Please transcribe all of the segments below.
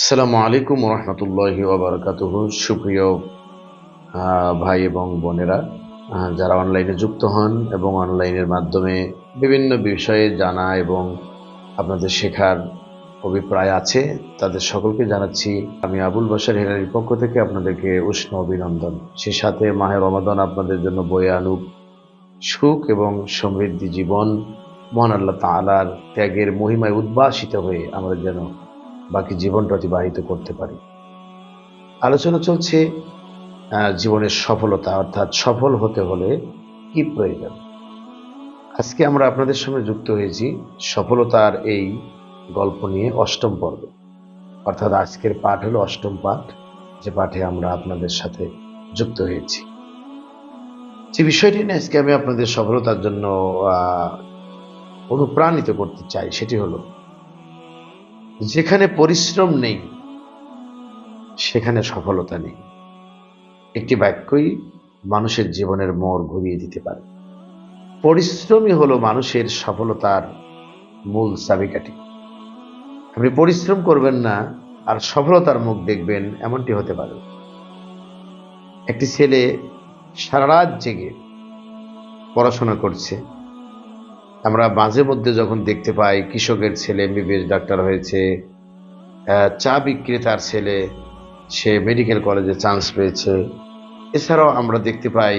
আসসালামু আলাইকুম রহমতুল্লাহি ওবরাকাতুহ। সুপ্রিয় ভাই এবং বোনেরা যারা অনলাইনে যুক্ত হন এবং অনলাইনের মাধ্যমে বিভিন্ন বিষয়ে জানা এবং আপনাদের শেখার অভিপ্রায় আছে, তাদের সকলকে জানাচ্ছি, আমি আবুল বাসার হেরারির পক্ষ থেকে আপনাদেরকে উষ্ণ অভিনন্দন। সে সাথে মাহে রমাদান আপনাদের জন্য বয়ে আনুক। সুখ এবং সমৃদ্ধি জীবন মহান আল্লাহ তালার ত্যাগের মহিমায় উদ্ভাসিত হয়ে আমরা যেন বাকি জীবনটা অতিবাহিত করতে পারি। আলোচনা চলছে জীবনের সফলতা, অর্থাৎ সফল হতে হলে কি প্রয়োজন? আজকে আমরা আপনাদের সঙ্গে যুক্ত হয়েছি সফলতার এই গল্প নিয়ে অষ্টম পর্বে। অর্থাৎ আজকের পাঠ হলো অষ্টম পাঠ, যে পাঠে আমরা আপনাদের সাথে যুক্ত হয়েছি। যে বিষয়টি নিয়ে আজকে আমি আপনাদের সফলতার জন্য অনুপ্রাণিত করতে চাই সেটি হলো যেখানে পরিশ্রম নেই, সেখানে সফলতা নেই। একটি বাক্যই মানুষের জীবনের মোড় ঘুরিয়ে দিতে পারে। পরিশ্রমই হলো মানুষের সফলতার মূল চাবিকাঠি। আপনি পরিশ্রম করবেন না, আর সফলতার মুখ দেখবেন এমনটি হতে পারে। একটি ছেলে সারা রাত জেগে পড়াশোনা করছে। আমরা মাঝে মধ্যে যখন দেখতে পাই কৃষকের ছেলে এমবিবিএস ডাক্তার হয়েছে চা বিক্রেতার ছেলে, সে মেডিকেল কলেজে চান্স পেয়েছে। এছাড়াও আমরা দেখতে পাই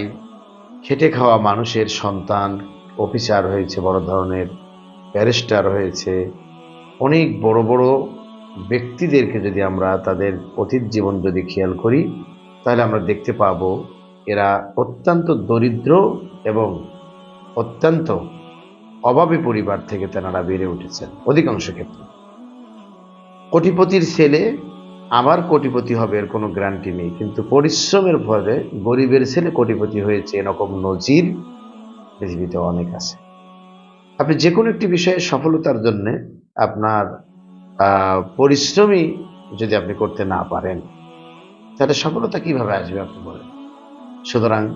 খেটে খাওয়া মানুষের সন্তান অফিসার হয়েছে, বড় ধরনের ব্যারিস্টার হয়েছে। অনেক বড় বড় ব্যক্তিদেরকে যদি আমরা তাদের অতীত জীবন যদি খেয়াল করি, তাহলে আমরা দেখতে পাবো এরা অত্যন্ত দরিদ্র এবং অত্যন্ত অভাবী পরিবার থেকে তেনারা বেড়ে উঠেছেন অধিকাংশ ক্ষেত্রে। কোটিপতির ছেলে আবার কোটিপতি হবে এর কোনো গ্যারান্টি নেই কিন্তু পরিশ্রমের ফলে গরিবের ছেলে কোটিপতি হয়েছে এরকম নজির পৃথিবীতে অনেক আছে। আপনি যে কোনো একটি বিষয়ে সফলতার জন্য আপনার আহ, পরিশ্রমই যদি আপনি করতে না পারেন তাহলে সফলতা কীভাবে আসবে আপনি বলেন? সুতরাং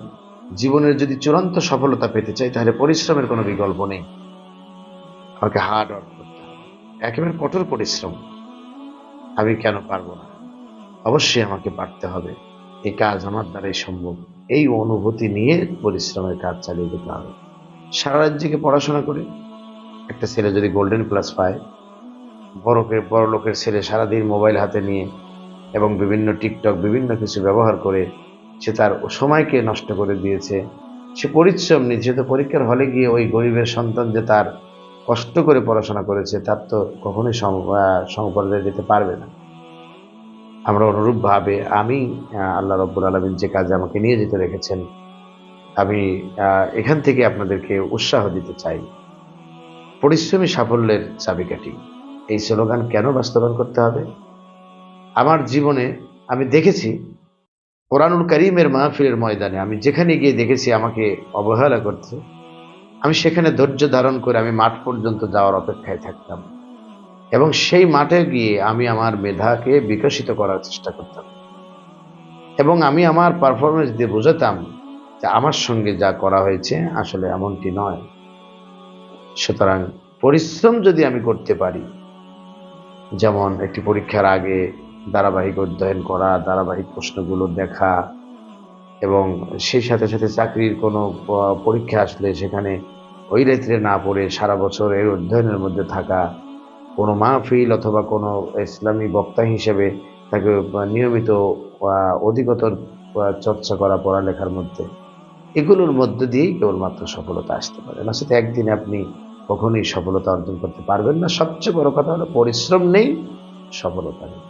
জীবনের যদি চূড়ান্ত সফলতা পেতে চাই, তাহলে পরিশ্রমের কোনো বিকল্প নেই। আমাকে হার্ড ওয়ার্ক করতে হবে। একেবারে কঠোর পরিশ্রম। আমি কেন পারব না? অবশ্যই আমাকে পারতে হবে। এই কাজ আমার দ্বারাই সম্ভব। এই অনুভূতি নিয়ে পরিশ্রমের কাজ চালিয়ে যেতে হবে। সারা রাজ্যকে পড়াশোনা করে। একটা ছেলে যদি গোল্ডেন প্লাস পায়, বড়কে বড় লোকের ছেলে সারাদিন মোবাইল হাতে নিয়ে এবং বিভিন্ন টিকটক বিভিন্ন কিছু ব্যবহার করে সে তার সময়কে নষ্ট করে দিয়েছে। সে পরিশ্রম নিচ্ছে, তো পরীক্ষার হলে গিয়ে ওই গরিবের সন্তান যে তার কষ্ট করে পড়াশোনা করেছে, তার তো কখনোই সমপর্যায়ে যেতে পারবে না। আমরা অনুরূপভাবে আমি আল্লাহ রব্বুল আলমিন যে কাজে আমাকে নিয়ে যেতে রেখেছেন, আমি এখান থেকে আপনাদেরকে উৎসাহ দিতে চাই। পরিশ্রমী সাফল্যের চাবিকাঠি। এই স্লোগান কেন বাস্তবায়ন করতে হবে? আমার জীবনে আমি দেখেছি কোরআনুল করিমের মাহফিলের ময়দানে আমি যেখানে গিয়ে দেখেছি আমাকে অবহেলা করছে, আমি সেখানে ধৈর্য ধারণ করে আমি মাঠ পর্যন্ত যাওয়ার অপেক্ষায় থাকতাম। এবং সেই মাঠে গিয়ে আমি আমার মেধাকে বিকশিত করার চেষ্টা করতাম। এবং আমি আমার পারফরমেন্স দিয়ে বোঝাতাম যে আমার সঙ্গে যা করা হয়েছে আসলে এমনটি নয়। সুতরাং পরিশ্রম যদি আমি করতে পারি, যেমন একটি পরীক্ষার আগে ধারাবাহিক অধ্যয়ন করা, ধারাবাহিক প্রশ্নগুলো দেখা এবং সেই সাথে সাথে চাকরির কোনো পরীক্ষা আসলে সেখানে ওই রাত্রে না পড়ে সারা বছর এর অধ্যয়নের মধ্যে থাকা কোনো মাহফিল অথবা কোনো ইসলামী বক্তা হিসেবে তাকে নিয়মিত অধিকতর চর্চা করা, পড়ালেখার মধ্যে এগুলোর মধ্য দিয়েই কেবলমাত্র সফলতা আসতে পারে। না সেটা একদিনে আপনি কখনোই সফলতা অর্জন করতে পারবেন না। সবচেয়ে বড় কথা হলো পরিশ্রম নেই, সফলতা নেই।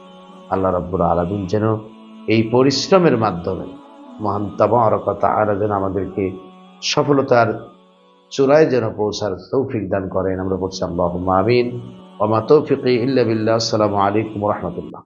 আল্লাহ রব্বুর আলমিন যেন এই পরিশ্রমের মাধ্যমে মহান তাবারকতা আরা যেন আমাদেরকে সফলতার চূড়ায় যেন পৌঁছার তৌফিক দান করেন। আমরা বলছি আল্লাহ আমিন। ওমা তৌফিক ইল্লা বিল্লাহ। আসসালামু আলাইকুম রহমতুল্লাহ।